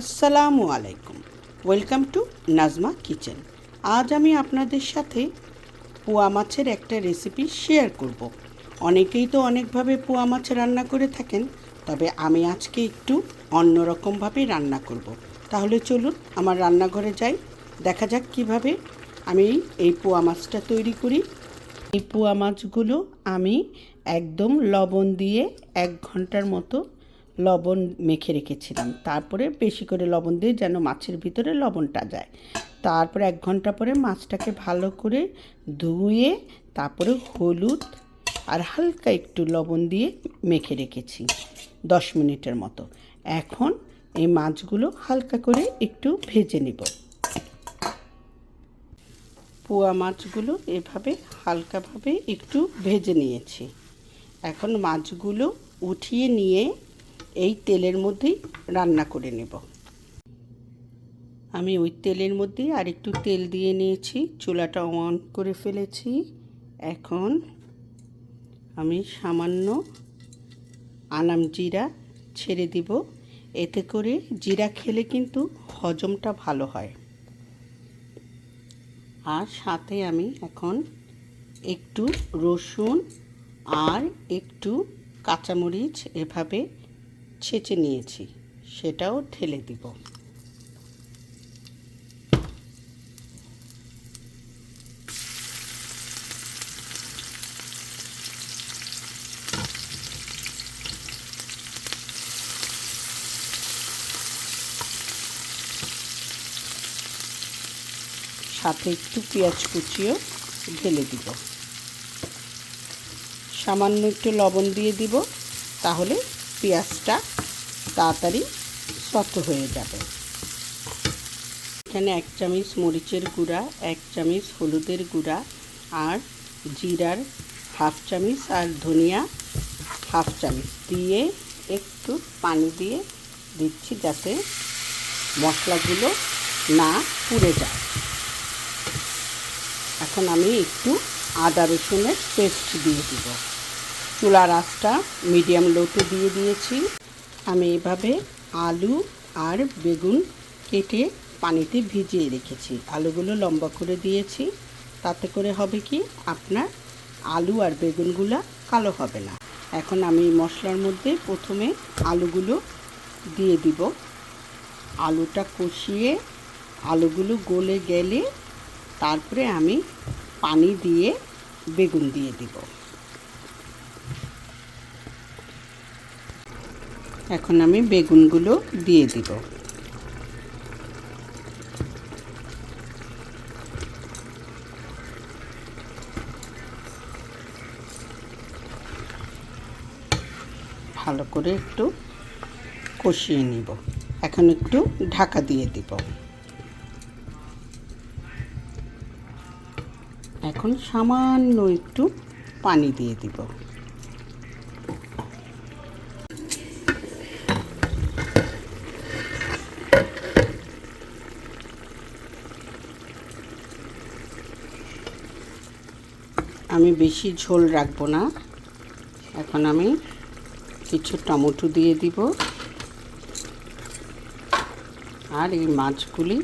আসসালামু আলাইকুম welcome to Nazma kitchen আজ আমি আপনাদের সাথে পোয়া মাছের একটা রেসিপি শেয়ার করব। অনেকেই তো অনেকভাবে পোয়া মাছ রান্না করে থাকেন, তবে আমি আজকে একটু অন্যরকমভাবে রান্না করব। তাহলে চলুন আমার রান্নাঘরে যাই, দেখা যাক কীভাবে আমি এই পোয়া মাছটা তৈরি করি এই পোয়া মাছগুলো আমি একদম লবণ দিয়ে এক ঘণ্টার মতো লবণ মেখে রেখেছিলাম। তারপরে বেশি করে লবণ দিয়ে যেন মাছের ভিতরে লবণটা যায়। তারপরে এক ঘণ্টা পরে মাছটাকে ভালো করে ধুয়ে তারপরে হলুদ আর হালকা একটু লবণ দিয়ে মেখে রেখেছি, দশ মিনিটের মতো। এখন এই মাছগুলো হালকা করে একটু ভেজে নিব। পোয়া মাছগুলো এভাবে হালকাভাবে একটু ভেজে নিয়েছি। এখন মাছগুলো উঠিয়ে নিয়ে এই তেলের মধ্যেই রান্না করে নেব। আমি ওই তেলের মধ্যে আর একটু তেল দিয়ে নিয়েছি, চুলাটা অন করে ফেলেছি। এখন আমি সামান্য আনাম জিরা ছেড়ে দিব, এতে করে জিরা খেলে কিন্তু হজমটা ভালো হয়। আর সাথে আমি এখন একটু রসুন আর একটু কাঁচামরিচ এভাবে ছেঁচে নিয়েছি, সেটাও ঢেলে দিব। সাথে একটু পেঁয়াজ কুচিও ঢেলে দিব। সামান্য একটু লবণ দিয়ে দিব, তাহলে পেঁয়াজটা তাড়াতাড়ি শক্ত হয়ে যাবে। এখানে এক চামচ মরিচের গুঁড়া, এক চামচ হলুদের গুঁড়া আর জিরার হাফ চামচ আর ধনিয়া হাফ চামচ দিয়ে একটু পানি দিয়ে দিচ্ছি যাতে মশলাগুলো না পুড়ে যায়। এখন আমি একটু আদা রসুনের পেস্ট দিয়ে দিব। চুলার আঁচটা মিডিয়াম লোতে দিয়ে দিয়েছি। আমি এভাবে আলু আর বেগুন কেটে পানিতে ভিজিয়ে রেখেছি। আলুগুলো লম্বা করে দিয়েছি। তাতে করে হবে কি? আপনার আলু আর বেগুনগুলো কালো হবে না। এখন আমি মশলার মধ্যে প্রথমে আলুগুলো দিয়ে দিব। আলুটা কষিয়ে আলুগুলো গলে গেলে তারপরে আমি পানি দিয়ে বেগুন দিয়ে দিব। এখন আমি বেগুনগুলো দিয়ে দিব। ভালো করে একটু কষিয়ে নিব। এখন একটু ঢাকা দিয়ে দিব। এখন সামান্য একটু পানি দিয়ে দিব। আমি বেশি ঝোল রাখব না। এখন আমি কিছু টমেটো দিয়ে দিব। আর এই মাছগুলি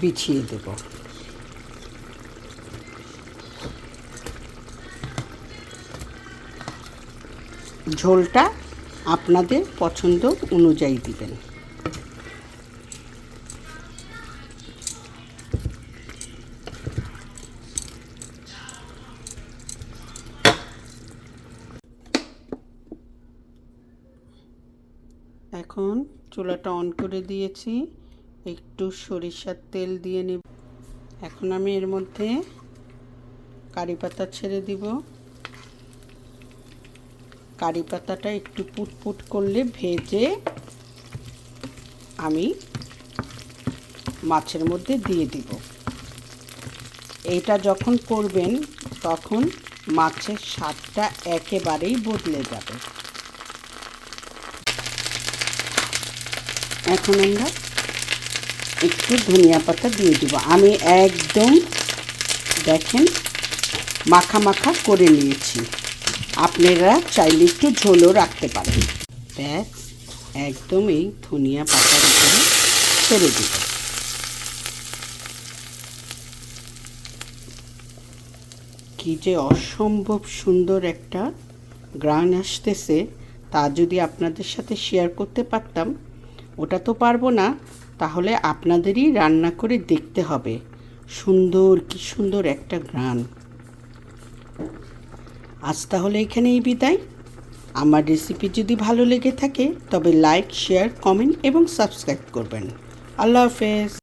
বিছিয়ে দেব। ঝোলটা আপনাদের পছন্দ অনুযায়ী দিবেন। এখন চুলাটা অন করে দিয়েছি। একটু সরিষার তেল দিয়ে নেব। এখন আমি এর মধ্যে কারি পাতা ছেড়ে দিব। কারি পাতাটা একটু পুটপুট করলে ভেজে আমি মাছের মধ্যে দিয়ে দিব। এইটা যখন করবেন তখন মাছের স্বাদটা একেবারেই বদলে যাবে। এখন আমরা একটু ধনিয়া পাতা দিয়ে দিব। আমি একদম, দেখেন, মাখা মাখা করে নিয়েছি। আপনারা চাইলে একটু ঝোলও রাখতে পারেন। ব্যাস, একদম এই ধনিয়া পাতার উপরে ছেড়ে দিব কি যে অসম্ভব সুন্দর একটা গ্রান আসতেছে, তা যদি আপনাদের সাথে শেয়ার করতে পারতাম ওটা তো পারব না। তাহলে আপনাদেরই রান্না করে দেখতে হবে। সুন্দর, কি সুন্দর একটা গ্রান আজ তাহলে এখানেই বিদায়। আমার রেসিপি যদি ভালো লেগে থাকে, তবে লাইক শেয়ার কমেন্ট এবং সাবস্ক্রাইব করবেন। আল্লাহ হাফেজ।